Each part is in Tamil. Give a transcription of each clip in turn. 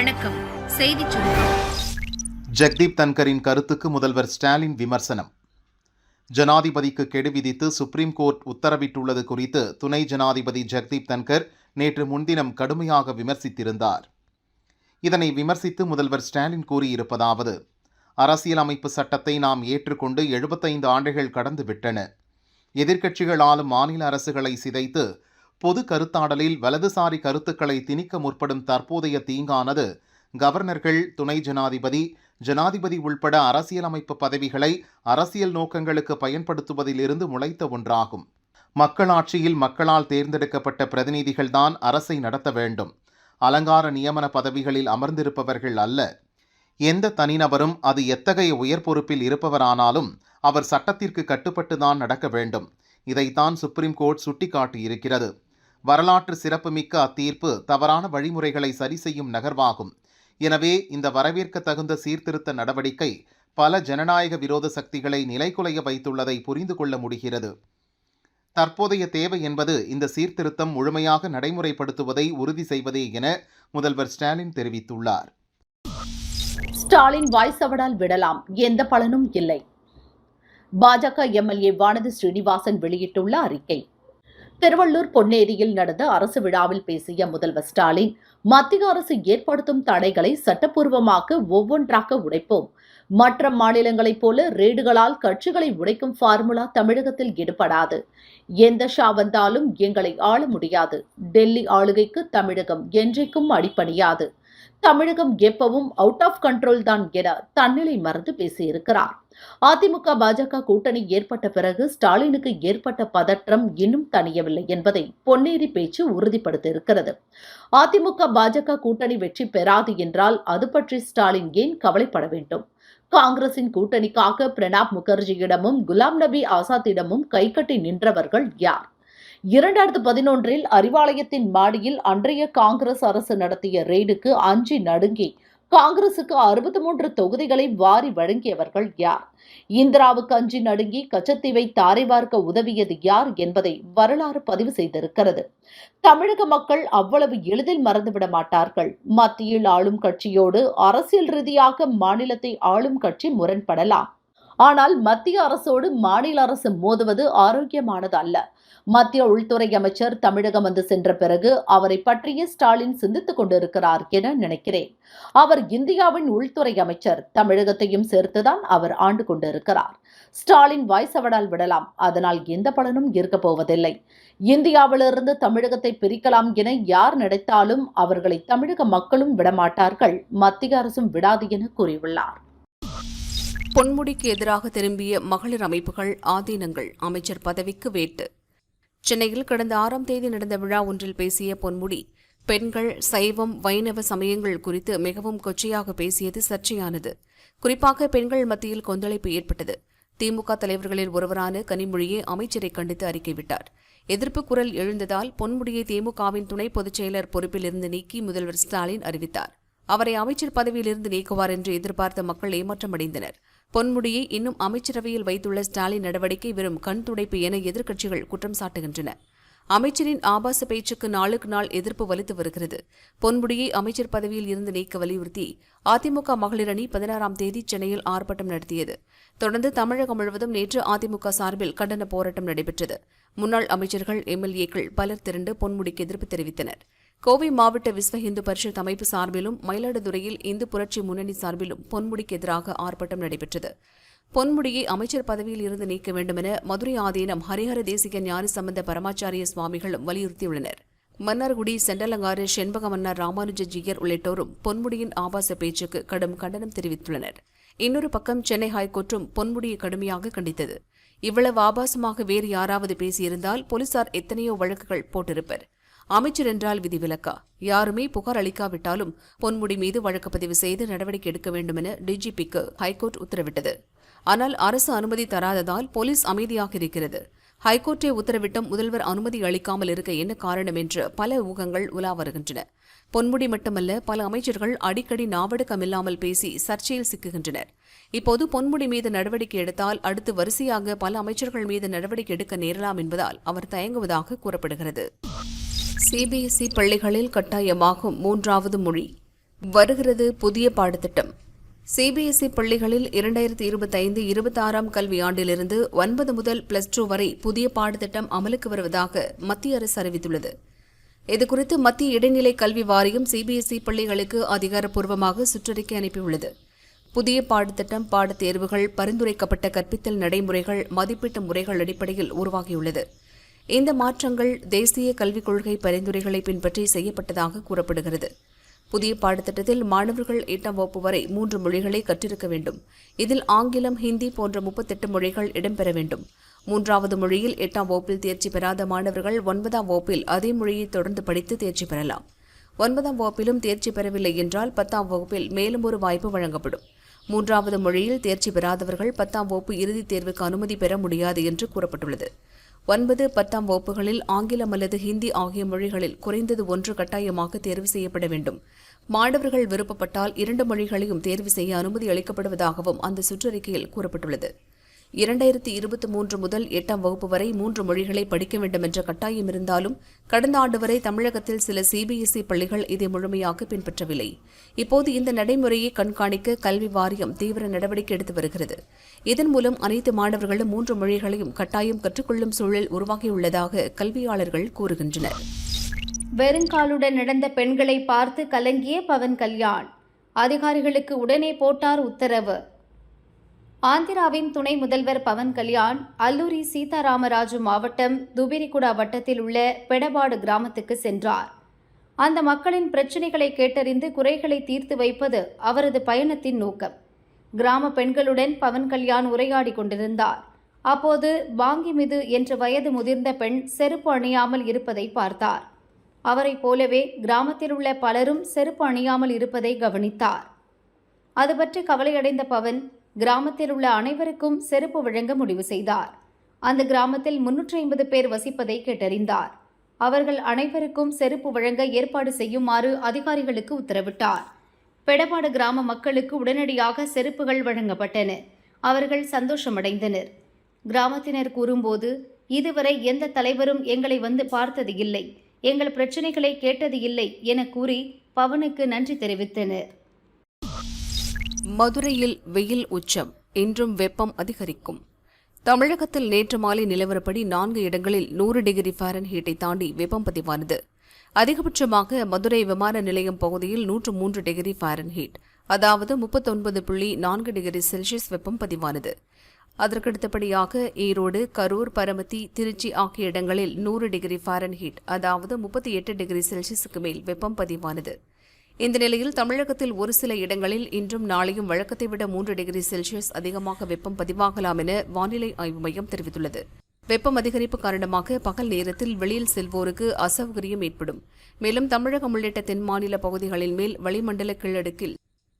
வணக்கம். செய்தி ஜெக்தீப் தன்கரின் கருத்துக்கு முதல்வர் ஸ்டாலின் விமர்சனம். ஜனாதிபதிக்கு கெடு விதித்து சுப்ரீம் கோர்ட் உத்தரவிட்டுள்ளது குறித்து துணை ஜனாதிபதி ஜெக்தீப் தன்கர் நேற்று முன்தினம் கடுமையாக விமர்சித்திருந்தார். இதனை விமர்சித்து முதல்வர் ஸ்டாலின் கூறியிருப்பதாவது அரசியலமைப்பு சட்டத்தை நாம் ஏற்றுக்கொண்டு எழுபத்தைந்து ஆண்டுகள் கடந்து விட்டன எதிர்க்கட்சிகள் ஆளும் மாநில அரசுகளை சிதைத்து பொது கருத்தாடலில் வலதுசாரி கருத்துக்களை திணிக்க முற்படும் தற்போதைய தீங்கானது. கவர்னர்கள் துணை ஜனாதிபதி ஜனாதிபதி உள்பட அரசியலமைப்பு பதவிகளை அரசியல் நோக்கங்களுக்கு பயன்படுத்துவதிலிருந்து முளைத்த ஒன்றாகும். மக்களாட்சியில் மக்களால் தேர்ந்தெடுக்கப்பட்ட பிரதிநிதிகள்தான் அரசை நடத்த வேண்டும். அலங்கார நியமன பதவிகளில் அமர்ந்திருப்பவர்கள் அல்ல. எந்த தனிநபரும் அது எத்தகைய உயர் பொறுப்பில் இருப்பவரானாலும் அவர் சட்டத்திற்கு கட்டுப்பட்டுதான் நடக்க வேண்டும். இதைத்தான் சுப்ரீம் கோர்ட் சுட்டிக்காட்டியிருக்கிறது. வரலாற்று சிறப்புமிக்க அத்தீர்ப்பு தவறான வழிமுறைகளை சரி செய்யும் நகர்வாகும். எனவே இந்த வரவேற்க தகுந்த சீர்திருத்த நடவடிக்கை பல ஜனநாயக விரோத சக்திகளை நிலைகுலைய வைத்துள்ளதை புரிந்து கொள்ள முடிகிறது. தற்போதைய தேவை என்பது இந்த சீர்திருத்தம் முழுமையாக நடைமுறைப்படுத்துவதை உறுதி செய்வதே என முதல்வர் ஸ்டாலின் தெரிவித்துள்ளார். ஸ்டாலின் வாய்சவடால் விடலாம். எந்த பலனும் இல்லை. பாஜக எம்எல்ஏ வானதி ஸ்ரீனிவாசன் வெளியிட்டுள்ள அறிக்கை. திருவள்ளூர் பொன்னேரியில் நடந்த அரசு விழாவில் பேசிய முதல்வர் ஸ்டாலின் மத்திய அரசு ஏற்படுத்தும் தடைகளை சட்டப்பூர்வமாக ஒவ்வொன்றாக உடைப்போம். மற்ற மாநிலங்களைப் போல ரேடுகளால் கட்சிகளை உடைக்கும் ஃபார்முலா தமிழகத்தில் ஈடுபடாது. எந்த ஷா வந்தாலும் எங்களை ஆள முடியாது. டெல்லி ஆளுகைக்கு தமிழகம் என்றைக்கும் அடிப்பணியாது தமிழகம் எப்பவும் அவுட் ஆஃப் கண்ட்ரோல் தான் என தன்னிலை மறந்து பேசியிருக்கிறார். அதிமுக பாஜக கூட்டணி ஏற்பட்ட பிறகு ஸ்டாலினுக்கு ஏற்பட்ட பதற்றம் இன்னும் தணியவில்லை என்பதை பொன்னேரி பேச்சு உறுதிப்படுத்தியிருக்கிறது. அதிமுக பாஜக கூட்டணி வெற்றி பெறாது என்றால் அது பற்றி ஸ்டாலின் ஏன் கவலைப்பட வேண்டும்? காங்கிரசின் கூட்டணிக்காக பிரணாப் முகர்ஜியிடமும் குலாம் நபி ஆசாத்திடமும் கைகட்டி நின்றவர்கள் யார்? இரண்டாயிரத்து பதினொன்றில் அறிவாலயத்தின் மாடியில் அன்றைய காங்கிரஸ் அரசு நடத்திய ரெய்டுக்கு அஞ்சி நடுங்கி காங்கிரசுக்கு அறுபத்தி மூன்று தொகுதிகளை வாரி வழங்கியவர்கள் யார்? இந்திராவுக்கு அஞ்சி நடுங்கி கச்சத்தீவை தாரை வார்க்க உதவியது யார் என்பதை வரலாறு பதிவு செய்திருக்கிறது. தமிழக மக்கள் அவ்வளவு எளிதில் மறந்துவிட மாட்டார்கள். மத்தியில் ஆளும் கட்சியோடு அரசியல் ரீதியாக மாநிலத்தை ஆளும் கட்சி முரண்படலாம். ஆனால் மத்திய அரசோடு மாநில அரசு மோதுவது ஆரோக்கியமானது அல்ல. மத்திய உள்துறை அமைச்சர் தமிழகம் வந்து சென்ற பிறகு அவரை பற்றிய ஸ்டாலின் சிந்தித்துக் கொண்டிருக்கிறார் என நினைக்கிறேன். அவர் இந்தியாவின் உள்துறை அமைச்சர் தமிழகத்தையும் சேர்த்துதான் அவர் ஆண்டு கொண்டிருக்கிறார். ஸ்டாலின் வாய்சவடால் விடலாம் அதனால் எந்த பலனும் இருக்கப் போவதில்லை. இந்தியாவிலிருந்து தமிழகத்தை பிரிக்கலாம் என யார் நினைத்தாலும் அவர்களை தமிழக மக்களும் விடமாட்டார்கள் மத்திய அரசும் விடாது என கூறியுள்ளார். பொன்முடிக்கு எதிராக திரும்பிய மகளிர் அமைப்புகள் ஆதீனங்கள் அமைச்சர் பதவிக்கு வேட்டு. சென்னையில் கடந்த ஆறாம் தேதி நடந்த விழா ஒன்றில் பேசிய பொன்முடி பெண்கள் சைவம் வைணவ சமயங்கள் குறித்து மிகவும் கொச்சையாக பேசியது சர்ச்சையானது. குறிப்பாக பெண்கள் மத்தியில் கொந்தளிப்பு ஏற்பட்டது. திமுக தலைவர்களில் ஒருவரான கனிமொழியை அமைச்சரை கண்டித்து அறிக்கை விட்டார். எதிர்ப்பு குரல் எழுந்ததால் பொன்முடியை திமுகவின் துணை பொதுச் செயலர் பொறுப்பிலிருந்து நீக்கி முதல்வர் ஸ்டாலின் அறிவித்தார். அவரை அமைச்சர் பதவியிலிருந்து நீக்குவார் என்று எதிர்பார்த்த மக்கள் ஏமாற்றமடைந்தனர். பொன்முடியை இன்னும் அமைச்சரவையில் வைத்துள்ள ஸ்டாலின் நடவடிக்கை வெறும் கண் துடைப்பு என எதிர்க்கட்சிகள் குற்றம் சாட்டுகின்றன. அமைச்சரின் ஆபாச பேச்சுக்கு நாளுக்கு நாள் எதிர்ப்பு வலுத்து வருகிறது. பொன்முடியை அமைச்சர் பதவியில் இருந்து நீக்க வலியுறுத்தி அதிமுக மகளிர் அணி பதினாறாம் தேதி சென்னையில் ஆர்ப்பாட்டம் நடத்தியது. தொடர்ந்து தமிழகம் முழுவதும் நேற்று அதிமுக சார்பில் கண்டன போராட்டம் நடைபெற்றது. முன்னாள் அமைச்சர்கள் எம்எல்ஏக்கள் பலர் திரண்டு பொன்முடிக்கு எதிர்ப்பு தெரிவித்தனர். கோவை மாவட்ட விஸ்வ இந்து பரிஷத் அமைப்பு சார்பிலும் மயிலாடுதுறையில் இந்து புரட்சி முன்னணி சார்பிலும் பொன்முடிக்கு எதிராக ஆர்ப்பாட்டம் நடைபெற்றது. பொன்முடியை அமைச்சர் பதவியில் இருந்து நீக்க வேண்டுமென மதுரை ஆதீனம் ஹரிஹர தேசிக ஞான சம்பந்த பரமாச்சாரிய சுவாமிகளும் வலியுறுத்தியுள்ளனர். மன்னார்குடி செண்டலங்காறு செண்பக மன்னர் ராமானுஜ ஜியர் உள்ளிட்டோரும் பொன்முடியின் ஆபாச பேச்சுக்கு கடும் கண்டனம் தெரிவித்துள்ளனர். இன்னொரு பக்கம் சென்னை ஹைகோர்ட்டும் பொன்முடியை கடுமையாக கண்டித்தது. இவ்வளவு ஆபாசமாக வேறு யாராவது பேசியிருந்தால் போலீசார் எத்தனையோ வழக்குகள் போட்டிருப்பர். அமைச்சர் என்றால் விதிவிலக்கா? யாருமே புகார் அளிக்காவிட்டாலும் பொன்முடி மீது வழக்கு பதிவு செய்து நடவடிக்கை எடுக்க வேண்டுமென டிஜிபிக்கு ஹைகோர்ட் உத்தரவிட்டது. ஆனால் அரசு அனுமதி தராததால் போலீஸ் அமைதியாக இருக்கிறது. ஹைகோர்ட்டே உத்தரவிட்டும் முதல்வர் அனுமதி அளிக்காமல் இருக்க என்ன காரணம் என்று பல ஊகங்கள் உலா வருகின்றன. பொன்முடி மட்டுமல்ல பல அமைச்சர்கள் அடிக்கடி நாவடக்கமில்லாமல் பேசி சர்ச்சையில் சிக்குகின்றனர். இப்போது பொன்முடி மீது நடவடிக்கை எடுத்தால் அடுத்து வரிசையாக பல அமைச்சர்கள் மீது நடவடிக்கை எடுக்க நேரலாம் என்பதால் அவர் தயங்குவதாக கூறப்படுகிறது. சிபிஎஸ்இ பள்ளிகளில் கட்டாயமாகும் மூன்றாவது மொழி. வருகிறது புதிய பாடத்திட்டம். சிபிஎஸ்இ பள்ளிகளில் இரண்டாயிரத்தி இருபத்தைந்து இருபத்தாறாம் கல்வியாண்டிலிருந்து ஒன்பது முதல் பிளஸ் டூ வரை புதிய பாடத்திட்டம் அமலுக்கு வருவதாக மத்திய அரசு அறிவித்துள்ளது. இதுகுறித்து மத்திய இடைநிலை கல்வி வாரியம் சிபிஎஸ்இ பள்ளிகளுக்கு அதிகாரப்பூர்வமாக சுற்றறிக்கை அனுப்பியுள்ளது. புதிய பாடத்திட்டம் பாடத்தேர்வுகள் பரிந்துரைக்கப்பட்ட கற்பித்தல் நடைமுறைகள் மதிப்பீட்டு முறைகள் அடிப்படையில் உருவாகியுள்ளது. இந்த மாற்றங்கள் தேசிய கல்விக் கொள்கை பரிந்துரைகளை பின்பற்றி செய்யப்பட்டதாக கூறப்படுகிறது. புதிய பாடத்திட்டத்தில் மாணவர்கள் எட்டாம் வகுப்பு வரை மூன்று மொழிகளை கற்றிருக்க வேண்டும். இதில் ஆங்கிலம் ஹிந்தி போன்ற முப்பத்தெட்டு மொழிகள் இடம்பெற வேண்டும். மூன்றாவது மொழியில் எட்டாம் வகுப்பில் தேர்ச்சி பெறாத மாணவர்கள் ஒன்பதாம் வகுப்பில் அதே மொழியை தொடர்ந்து படித்து தேர்ச்சி பெறலாம். ஒன்பதாம் வகுப்பிலும் தேர்ச்சி பெறவில்லை என்றால் பத்தாம் வகுப்பில் மேலும் ஒரு வாய்ப்பு வழங்கப்படும். மூன்றாவது மொழியில் தேர்ச்சி பெறாதவர்கள் பத்தாம் வகுப்பு இறுதித் தேர்வுக்கு அனுமதி பெற முடியாது என்று கூறப்பட்டுள்ளது. ஒன்பது பத்தாம் வகுப்புகளில் ஆங்கிலம் அல்லது ஹிந்தி ஆகிய மொழிகளில் குறைந்தது ஒன்று கட்டாயமாக தேர்வு செய்யப்பட வேண்டும். மாணவர்கள் விருப்பப்பட்டால் இரண்டு மொழிகளையும் தேர்வு செய்ய அனுமதி அளிக்கப்படுவதாகவும் அந்த சுற்றறிக்கையில் கூறப்பட்டுள்ளது. இரண்டாயிரத்தி இருபத்தி மூன்று முதல் எட்டாம் வகுப்பு வரை மூன்று மொழிகளை படிக்க வேண்டும் என்ற கட்டாயம் இருந்தாலும் கடந்த ஆண்டு வரை தமிழகத்தில் சில சிபிஎஸ்இ பள்ளிகள் இதை முழுமையாக பின்பற்றவில்லை. இப்போது இந்த நடைமுறையை கண்காணிக்க கல்வி வாரியம் தீவிர நடவடிக்கை எடுத்து வருகிறது. இதன் மூலம் அனைத்து மாணவர்களும் மூன்று மொழிகளையும் கட்டாயம் கற்றுக்கொள்ளும் சூழல் உருவாகியுள்ளதாக கல்வியாளர்கள் கூறுகின்றனர். வெறுங்காலுடன் நடந்த பெண்களை பார்த்து கலங்கிய பவன் கல்யாண். அதிகாரிகளுக்கு உடனே போட்டார் உத்தரவு. ஆந்திராவின் துணை முதல்வர் பவன் கல்யாண் அல்லூரி சீதாராமராஜு மாவட்டம் துபிரிகுடா வட்டத்தில் உள்ள பெடபாடு கிராமத்துக்கு சென்றார். அந்த மக்களின் பிரச்சினைகளை கேட்டறிந்து குறைகளை தீர்த்து வைப்பது அவரது பயணத்தின் நோக்கம். கிராம பெண்களுடன் பவன் கல்யாண் உரையாடி கொண்டிருந்தார். அப்போது வாங்கிமிது என்ற வயது முதிர்ந்த பெண் செருப்பு அணியாமல் இருப்பதை பார்த்தார். அவரைப் போலவே கிராமத்தில் உள்ள பலரும் செருப்பு அணியாமல் இருப்பதை கவனித்தார். அது பற்றி கவலையடைந்த பவன் கிராமத்தில் உள்ள அனைவருக்கும் செருப்பு வழங்க முடிவு செய்தார். அந்த கிராமத்தில் முன்னூற்றி ஐம்பது பேர் வசிப்பதை கேட்டறிந்தார். அவர்கள் அனைவருக்கும் செருப்பு வழங்க ஏற்பாடு செய்யுமாறு அதிகாரிகளுக்கு உத்தரவிட்டார். பெடபாடு கிராம மக்களுக்கு உடனடியாக செருப்புகள் வழங்கப்பட்டன. அவர்கள் சந்தோஷமடைந்தனர். கிராமத்தினர் கூறும்போது இதுவரை எந்த தலைவரும் எங்களை வந்து பார்த்தது இல்லை எங்கள் பிரச்சனைகளை கேட்டது இல்லை என கூறி பவனுக்கு நன்றி தெரிவித்தனர். மதுரையில் வெயில் உச்சம். இன்றும் வெப்பம் அதிகரிக்கும். தமிழகத்தில் நேற்று மாலை நிலவரப்படி நான்கு இடங்களில் நூறு டிகிரி ஃபாரன்ஹீட்டை தாண்டி வெப்பம் பதிவானது. அதிகபட்சமாக மதுரை விமான நிலையம் பகுதியில் நூற்று மூன்று டிகிரி ஃபாரன்ஹீட் அதாவது முப்பத்தொன்பது புள்ளி நான்கு டிகிரி செல்சியஸ் வெப்பம் பதிவானது. அதற்கடுத்தபடியாக ஈரோடு கரூர் பரமத்தி திருச்சி ஆகிய இடங்களில் நூறு டிகிரி ஃபாரன்ஹீட் அதாவது முப்பத்தி எட்டு டிகிரி செல்சியஸுக்கு மேல் வெப்பம் பதிவானது. இந்த நிலையில் தமிழகத்தில் ஒரு சில இடங்களில் இன்றும் நாளையும் வழக்கத்தை விட மூன்று டிகிரி செல்சியஸ் அதிகமாக வெப்பம் பதிவாகலாம் என வானிலை ஆய்வு மையம் தெரிவித்துள்ளது. வெப்பம் அதிகரிப்பு காரணமாக பகல் நேரத்தில் வெளியில் செல்வோருக்கு அசௌகரியம் ஏற்படும். மேலும் தமிழகம் உள்ளிட்ட தென் மாநில பகுதிகளின் மேல் வளிமண்டல கீழடுக்கில்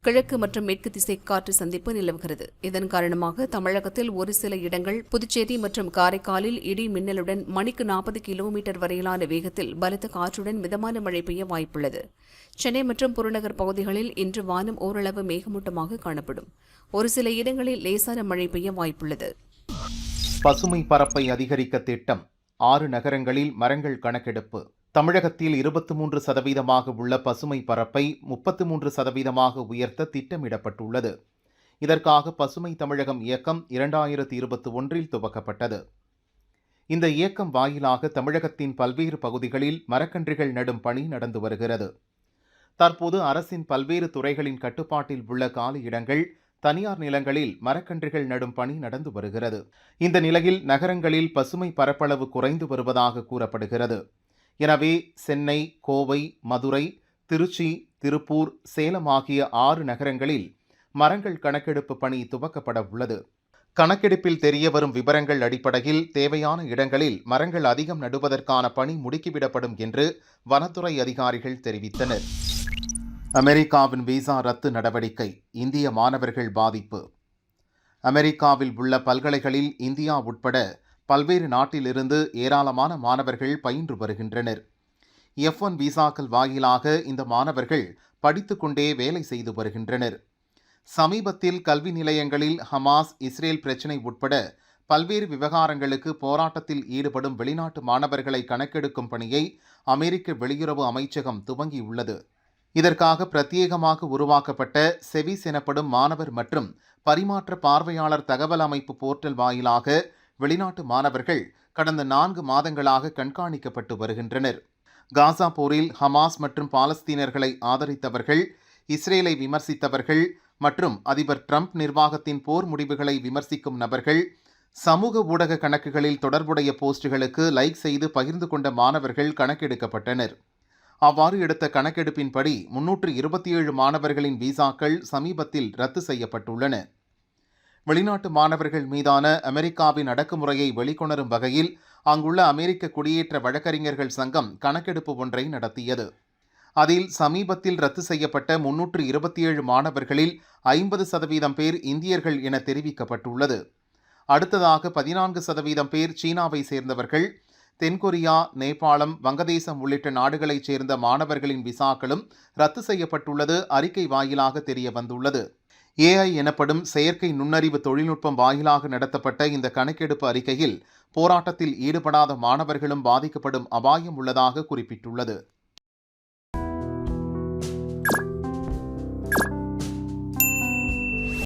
கிழக்கு மற்றும் மேற்கு திசை காற்று சந்திப்பு நிலவுகிறது. இதன் காரணமாக தமிழகத்தில் ஒரு சில இடங்கள் புதுச்சேரி மற்றும் காரைக்காலில் இடி மின்னலுடன் மணிக்கு நாற்பது கிலோமீட்டர் வரையிலான வேகத்தில் பலத்த காற்றுடன் மிதமான மழை பெய்ய வாய்ப்புள்ளது. சென்னை மற்றும் புறநகர் பகுதிகளில் இன்று வானம் ஓரளவு மேகமூட்டமாக காணப்படும். ஒரு சில இடங்களில் லேசான மழை பெய்ய வாய்ப்புள்ளது. பசுமை பரப்பை அதிகரிக்க திட்டம். ஆறு நகரங்களில் மரங்கள் கணக்கெடுப்பு. தமிழகத்தில் இருபத்தி மூன்று சதவீதமாக உள்ள பசுமை பரப்பை முப்பத்து மூன்று சதவீதமாக உயர்த்த திட்டமிடப்பட்டுள்ளது. இதற்காக பசுமை தமிழகம் இயக்கம் இரண்டாயிரத்தி இருபத்தி ஒன்றில் துவக்கப்பட்டது. இந்த இயக்கம் வாயிலாக தமிழகத்தின் பல்வேறு பகுதிகளில் மரக்கன்றுகள் நடும் பணி நடந்து வருகிறது. தற்போது அரசின் பல்வேறு துறைகளின் கட்டுப்பாட்டில் உள்ள காலி இடங்கள் தனியார் நிலங்களில் மரக்கன்றுகள் நடும் பணி நடந்து வருகிறது. இந்த நிலையில் நகரங்களில் பசுமை பரப்பளவு குறைந்து வருவதாக கூறப்படுகிறது. எனவே சென்னை கோவை மதுரை திருச்சி திருப்பூர் சேலம் ஆகிய ஆறு நகரங்களில் மரங்கள் கணக்கெடுப்பு பணி துவக்கப்பட உள்ளது. கணக்கெடுப்பில் தெரிய வரும் விவரங்கள் அடிப்படையில் தேவையான இடங்களில் மரங்கள் அதிகம் நடுவதற்கான பணி முடுக்கிவிடப்படும் என்று வனத்துறை அதிகாரிகள் தெரிவித்தனர். அமெரிக்காவின் விசா ரத்து நடவடிக்கை இந்திய மாணவர்கள் பாதிப்பு. அமெரிக்காவில் உள்ள பல்கலைகளில் இந்தியா உட்பட பல்வேறு நாட்டிலிருந்து ஏராளமான மாணவர்கள் பயின்று வருகின்றனர். எஃப் ஒன் விசாக்கள் வாயிலாக இந்த மாணவர்கள் படித்துக்கொண்டே வேலை செய்து வருகின்றனர். சமீபத்தில் கல்வி நிலையங்களில் ஹமாஸ் இஸ்ரேல் பிரச்சினை உட்பட பல்வேறு விவகாரங்களுக்கு போராட்டத்தில் ஈடுபடும் வெளிநாட்டு மாணவர்களை கணக்கெடுக்கும் பணியை அமெரிக்க வெளியுறவு அமைச்சகம் துவங்கியுள்ளது. இதற்காக பிரத்யேகமாக உருவாக்கப்பட்ட செவிஸ் எனப்படும் மாணவர் மற்றும் பரிமாற்ற பார்வையாளர் தகவல் அமைப்பு போர்ட்டல் வாயிலாக வெளிநாட்டு மாணவர்கள் கடந்த நான்கு மாதங்களாக கண்காணிக்கப்பட்டு வருகின்றனர். காசா போரில் ஹமாஸ் மற்றும் பாலஸ்தீனர்களை ஆதரித்தவர்கள் இஸ்ரேலை விமர்சித்தவர்கள் மற்றும் அதிபர் ட்ரம்ப் நிர்வாகத்தின் போர் முடிவுகளை விமர்சிக்கும் நபர்கள் சமூக ஊடக கணக்குகளில் தொடர்புடைய போஸ்டுகளுக்கு லைக் செய்து பகிர்ந்து கொண்ட மாணவர்கள் கணக்கெடுக்கப்பட்டனர். அவ்வாறு எடுத்த கணக்கெடுப்பின்படி முன்னூற்று இருபத்தி ஏழு மாணவர்களின் விசாக்கள் சமீபத்தில் ரத்து செய்யப்பட்டுள்ளன. வெளிநாட்டு மாணவர்கள் மீதான அமெரிக்காவின் அடக்குமுறையை வெளிக்கொணரும் வகையில் அங்குள்ள அமெரிக்க குடியேற்ற வழக்கறிஞர்கள் சங்கம் கணக்கெடுப்பு ஒன்றை நடத்தியது. அதில் சமீபத்தில் ரத்து செய்யப்பட்ட முன்னூற்று இருபத்தி ஏழு மாணவர்களில் ஐம்பது சதவீதம் பேர் இந்தியர்கள் என தெரிவிக்கப்பட்டுள்ளது. அடுத்ததாக பதினான்கு சதவீதம் பேர் சீனாவை சேர்ந்தவர்கள் தென்கொரியா நேபாளம் வங்கதேசம் உள்ளிட்ட நாடுகளைச் சேர்ந்த மாணவர்களின் விசாக்களும் ரத்து செய்யப்பட்டுள்ளது அறிக்கை வாயிலாக தெரிய வந்துள்ளது ஏஐ எனப்படும் செயற்கை நுண்ணறிவு தொழில்நுட்பம் வாயிலாக நடத்தப்பட்ட இந்த கணக்கெடுப்பு அறிக்கையில் போராட்டத்தில் ஈடுபடாத மாணவர்களும் பாதிக்கப்படும் அபாயம் உள்ளதாக குறிப்பிட்டுள்ளது.